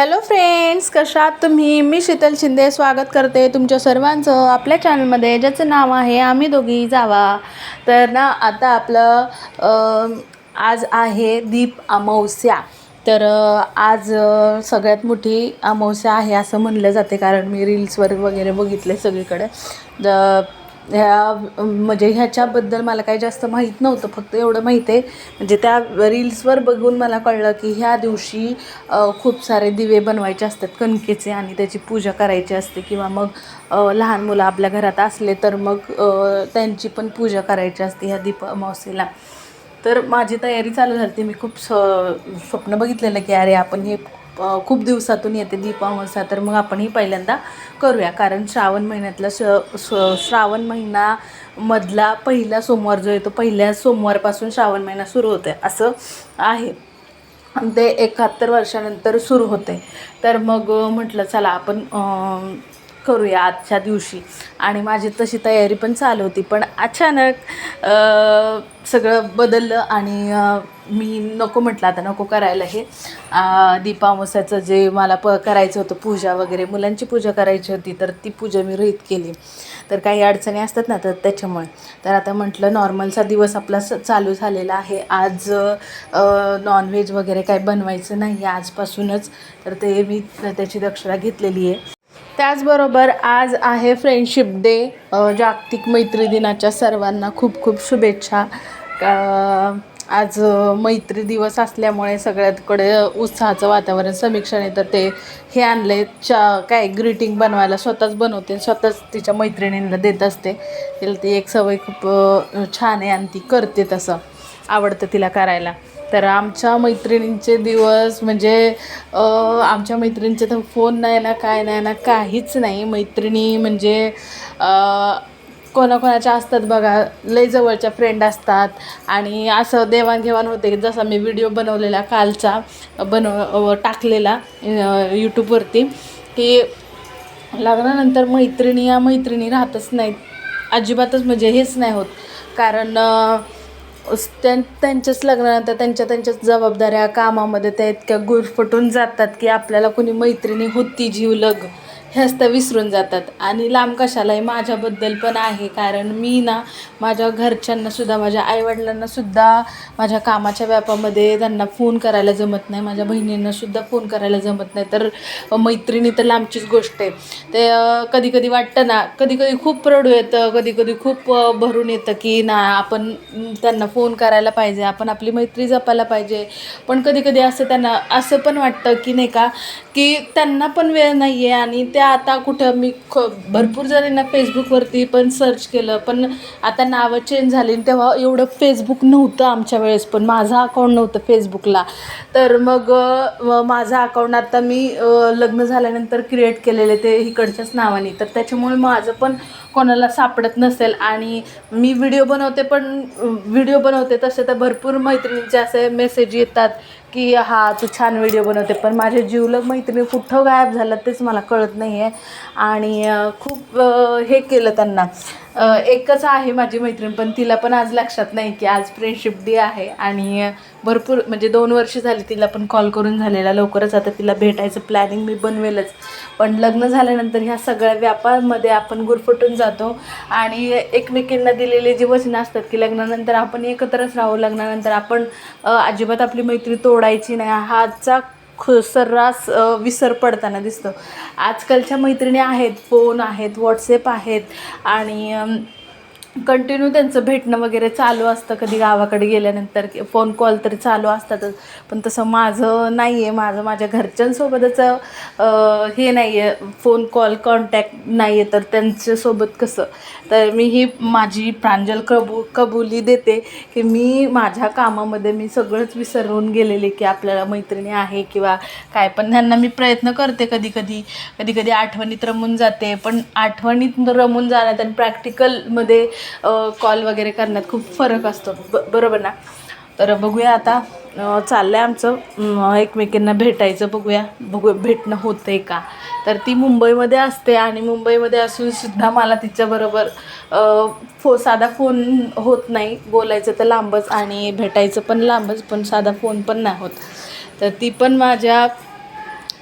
Hello friends कशा आहात तुम्ही? मी शीतल शिंदे स्वागत करते तुमच्या सर्वांचं आपल्या चॅनलमध्ये ज्याचं नाव आहे आम्ही दोघी जावा. तर ना आता आपलं आज आहे दीप अमावस्या. तर आज सगळ्यात मोठी अमावस्या आहे असं म्हणलं जाते कारण मी रील्सवर वगैरे बघितले सगळीकडे. ह्या म्हणजे ह्याच्याबद्दल मला काही जास्त माहीत नव्हतं फक्त एवढं माहीत आहे. म्हणजे त्या रील्सवर बघून मला कळलं की ह्या दिवशी खूप सारे दिवे बनवायचे असतात कणकेचे आणि त्याची पूजा करायची असते किंवा मग लहान मुलं आपल्या घरात असले तर मग त्यांची पण पूजा करायची असते ह्या दीप अमावस्येला. तर माझी तयारी चालू झाली होती. मी खूप स स्वप्न बघितलेलं की अरे आपण हे खूप दिवसातून येते दीप अमावस्या तर मग आपणही पहिल्यांदा करूया. कारण श्रावण महिन्यातला श श्रावण महिना मधला पहिला सोमवार जो येतो पहिल्या सोमवारपासून श्रावण महिना सुरू होते असं आहे. ते एकाहत्तर वर्षानंतर सुरू होते तर मग म्हटलं चला आपण करूया आजच्या दिवशी. आणि माझी तशी तयारी पण चालू होती पण अचानक सगळं बदललं आणि मी नको म्हटलं आता नको करायला हे. अं, दीपावसाचं जे मला प करायचं होतं पूजा वगैरे मुलांची पूजा करायची होती तर ती पूजा मी रोहित केली. तर काही अडचणी असतात ना तर त्याच्यामुळे. तर आता म्हटलं नॉर्मलचा दिवस आपला स चालू झालेला आहे. आज नॉनव्हेज वगैरे काय बनवायचं नाही आजपासूनच. तर ते मी त्याची दक्षता घेतलेली आहे. त्याचबरोबर आज आहे फ्रेंडशिप डे जागतिक मैत्री दिनाच्या सर्वांना खूप खूप शुभेच्छा. आज मैत्री दिवस असल्यामुळे सगळ्याकडे उत्साहाचं वातावरण समीक्षण तर ते हे आणले चा काय ग्रीटिंग बनवायला स्वतःच बनवते स्वतःच तिच्या मैत्रिणींना देत असते. तिला ती एक सवय खूप छान आहे आणि ती करते तसं. आवडतं तिला करायला. तर आमच्या मैत्रिणींचे दिवस म्हणजे आमच्या मैत्रिणींचे तर फोन नाही ना काय नाही ना काहीच नाही. मैत्रिणी म्हणजे कोणाकोणाच्या असतात बघा लय जवळच्या फ्रेंड असतात. आणि असं देवाणघेवाण होते जसा मी व्हिडिओ बनवलेला कालचा बनव टाकलेला यूट्यूबवरती की लग्नानंतर मैत्रिणी या मैत्रिणी राहतच नाहीत. अजिबातच म्हणजे हेच नाही होत. कारण त्यां त्यांच्याच लग्नानंतर त्यांच्या त्यांच्याच जबाबदाऱ्या कामामध्ये त्या इतक्या गुरफटून जातात की आपल्याला कोणी मैत्रिणी होती जीवलग. ह्याच त्या विसरून जातात. आणि लांब कशालाही माझ्याबद्दल पण आहे. कारण मी ना माझ्या घरच्यांनासुद्धा माझ्या आईवडिलांनासुद्धा माझ्या कामाच्या व्यापामध्ये त्यांना फोन करायला जमत नाही. माझ्या बहिणींनासुद्धा फोन करायला जमत नाही. तर मैत्रिणी तर लांबचीच गोष्ट आहे. ते कधी कधी वाटतं ना कधी कधी खूप रडू येतं कधी कधी खूप भरून येतं की ना आपण त्यांना फोन करायला पाहिजे. आपण आपली मैत्री जपायला पाहिजे. पण कधी कधी असं त्यांना असं पण वाटतं की नाही का की त्यांना पण वेळ नाही आहे आणि त्या आता कुठं मी ख भरपूर जणांना फेसबुकवरती पण सर्च केलं पण आता नावं चेंज झाली आणि तेव्हा एवढं फेसबुक नव्हतं आमच्या वेळेस पण. माझं अकाऊंट नव्हतं फेसबुकला तर मग माझा अकाऊंट माझं आता मी लग्न झाल्यानंतर क्रिएट केलेले ते इकडच्याच नावाने. तर त्याच्यामुळे माझं पण कोणाला सापडत नसेल. आणि मी व्हिडिओ बनवते पण व्हिडिओ बनवते तसे तर भरपूर मैत्रिणींचे असे मेसेज येतात की हा तू छान व्हिडिओ बनवते. पण माझे जीवलग मैत्रिणी कुठं गायब झालं तेच मला कळत नाही आहे आणि खूप हे केलं त्यांना. एकच आहे माझी मैत्रीण पण तिला पण आज लक्षात नाही की आज फ्रेंडशिप डे आहे आणि भरपूर म्हणजे दोन वर्ष झाली तिला पण कॉल करून झालेला. लवकरच आता तिला भेटायचं प्लॅनिंग मी बनवेलच. पण लग्न झाल्यानंतर ह्या सगळ्या व्यापारामध्ये आपण गुरफटून जातो आणि एकमेकींना दिलेली जी वचनं असतात की लग्नानंतर आपण एकत्रच राहू लग्नानंतर आपण अजिबात आपली मैत्री तोडायची नाही. हाचा ख सर्रास विसर पडताना दिसतो. आजकालच्या मैत्रिणी आहेत फोन आहेत व्हॉट्सॲप आहेत आणि कंटिन्यू त्यांचं भेटणं वगैरे चालू असतं. कधी गावाकडे गेल्यानंतर फोन कॉल तरी चालू असतातच. पण तसं माझं नाही आहे माझं माझ्या घरच्यांसोबतच हे नाही आहे फोन कॉल कॉन्टॅक्ट नाही आहे तर त्यांच्यासोबत कसं? तर मी ही माझी प्रांजल कबू कबुली देते की मी माझ्या कामामध्ये मी सगळंच विसरून गेलेले की आपल्याला मैत्रिणी आहे किंवा काय. पण त्यांना मी प्रयत्न करते कधी कधी कधी कधी आठवणीत रमून जाते. पण आठवणीत रमून जाण्यात आणि प्रॅक्टिकलमध्ये कॉल वगैरे करण्यात खूप फरक असतो. ब बरोबर ना? तर बघूया आता चाललं आहे आमचं. एकमेकींना भेटायचं बघूया. बघू भेटणं होतं आहे का? तर ती मुंबईमध्ये असते आणि मुंबईमध्ये असूनसुद्धा मला तिच्याबरोबर फो साधा फोन होत नाही. बोलायचं तर लांबच आणि भेटायचं पण लांबच पण साधा फोन पण नाही होत. तर ती पण माझ्या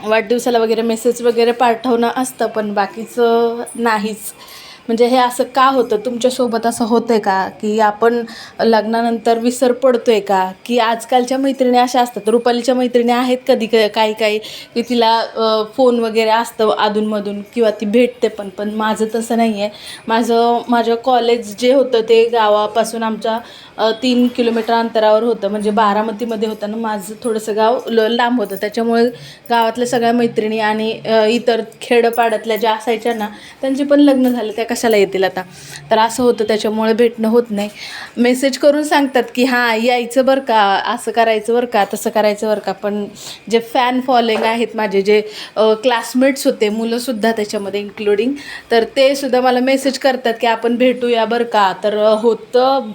वाढदिवसाला वगैरे मेसेज वगैरे पाठवणं असतं पण बाकीचं नाहीच. म्हणजे हे असं का होतं? तुमच्यासोबत असं होतं आहे का? की आपण लग्नानंतर विसर पडतो आहे का? की आजकालच्या मैत्रिणी अशा असतात. रुपालीच्या मैत्रिणी आहेत कधी क काही काही की तिला फोन वगैरे असतं अधूनमधून किंवा ती भेटते पण पण माझं तसं नाही आहे माझं माझं कॉलेज जे होतं ते गावापासून आमच्या तीन किलोमीटर अंतरावर होतं. म्हणजे बारामतीमध्ये होतं ना माझं थोडंसं गाव ल लांब होतं. त्याच्यामुळे गावातल्या सगळ्या मैत्रिणी आणि इतर खेडपाड्यातल्या ज्या असायच्या ना त्यांचे पण लग्न झाले. त्या कशाला येतील आता? तर असं होतं त्याच्यामुळे भेटणं होत नाही. मेसेज करून सांगतात की हां यायचं बरं का असं करायचं बरं का तसं करायचं बरं का. पण जे फॅन फॉलोईंग आहेत माझे जे क्लासमेट्स होते मुलंसुद्धा त्याच्यामध्ये इन्क्लुडिंग तर ते सुद्धा मला मेसेज करतात की आपण भेटूया बरं का. तर होतं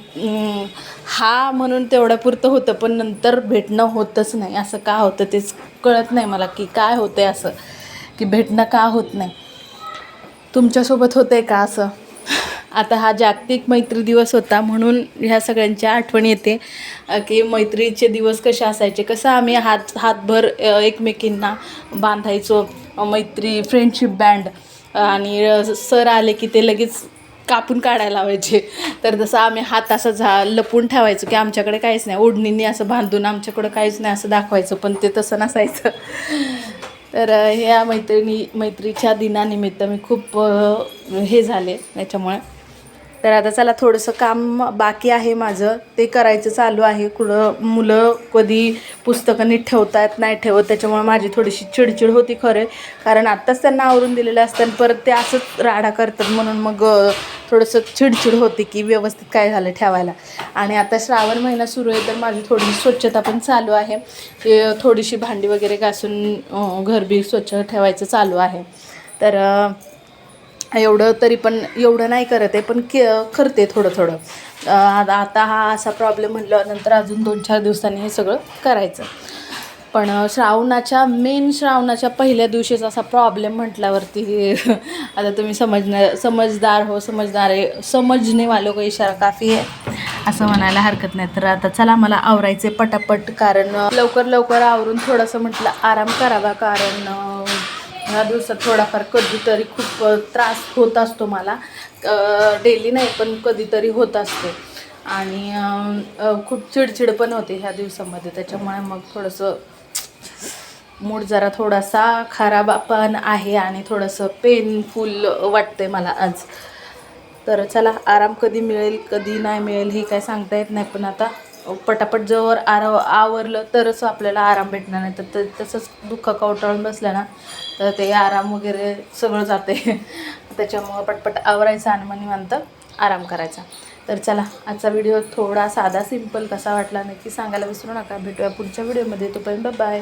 हा म्हणून तेवढ्या पुरतं होतं पण नंतर भेटणं होतच नाही. असं का होतं तेच कळत नाही मला की काय होतं आहे असं की भेटणं का होत नाही. तुमच्यासोबत होतं आहे का असं? आता हा जागतिक मैत्री दिवस होता म्हणून ह्या सगळ्यांच्या आठवण येते. की मैत्रीचे दिवस कसे असायचे? कसं आम्ही हात हातभर एकमेकींना बांधायचो मैत्री फ्रेंडशिप बँड आणि सर आले की ते लगेच कापून काढायला लावायचे. तर जसं आम्ही हात असं झा लपून ठेवायचो की आमच्याकडे काहीच नाही. ओढणींनी असं बांधून आमच्याकडं काहीच नाही असं दाखवायचं पण ते तसं नसायचं. तर ह्या मैत्रिणी मैत्रीच्या दिनानिमित्त मी खूप हे झाले याच्यामुळे. तर आता चला थोडंसं काम बाकी आहे माझं. ते करायचं चालू आहे. कुठं मुलं कधी पुस्तकं नीट ठेवतात नाही ठेवत त्याच्यामुळे माझी थोडीशी चिडचिड होती खरं. कारण आत्ताच त्यांना आवरून दिलेलं असतं आणि परत ते असंच राडा करतात म्हणून मग थोडंसं चिडचिड होती की व्यवस्थित काय झालं ठेवायला. आणि आता श्रावण महिना सुरू आहे तर माझी थोडीशी स्वच्छता पण चालू आहे. थोडीशी भांडी वगैरे घासून अ, घर बी स्वच्छ ठेवायचं चालू आहे. तर एवढं तरी पण एवढं नाही करत आहे पण के करते थोडं थोडं. आता आता हा असा प्रॉब्लेम म्हटल्यानंतर अजून दोन चार दिवसांनी हे सगळं करायचं. पण श्रावणाच्या मेन श्रावणाच्या पहिल्या दिवशीच असा प्रॉब्लेम म्हटल्यावरती आता तुम्ही समजणार समजदार हो समजदार आहे समजणे वालो इशारा काफी आहे असं म्हणायला हरकत नाही. तर आता चला मला आवरायचे पटापट कारण लवकर लवकर आवरून थोडंसं म्हटलं आराम करावा कारण ह्या दिवसात थोडाफार कधीतरी खूप त्रास होत असतो मला. डेली नाही पण कधीतरी होत असतो. आणि खूप चिडचिड पण होते ह्या दिवसामध्ये. त्याच्यामुळे मग थोडंसं मूड जरा थोडासा खराब पण आहे आणि थोडंसं पेनफुल वाटतंय मला आज. तर चला आराम कधी मिळेल कधी नाही मिळेल हे काय सांगता येत नाही. पण आता पटापट जवळ आर आवरलं तरच आपल्याला आराम भेटणार नाही. तर ते तसंच दुःख कवटाळून बसलं ना तर ते आराम वगैरे सगळं जाते त्याच्यामुळं पटपट आवरायचं आणि मग निवांत आराम करायचा. तर चला आजचा व्हिडिओ थोडा साधा सिंपल कसा वाटला नक्की सांगायला विसरू नका. भेटूया पुढच्या व्हिडिओमध्ये तोपर्यंत बाय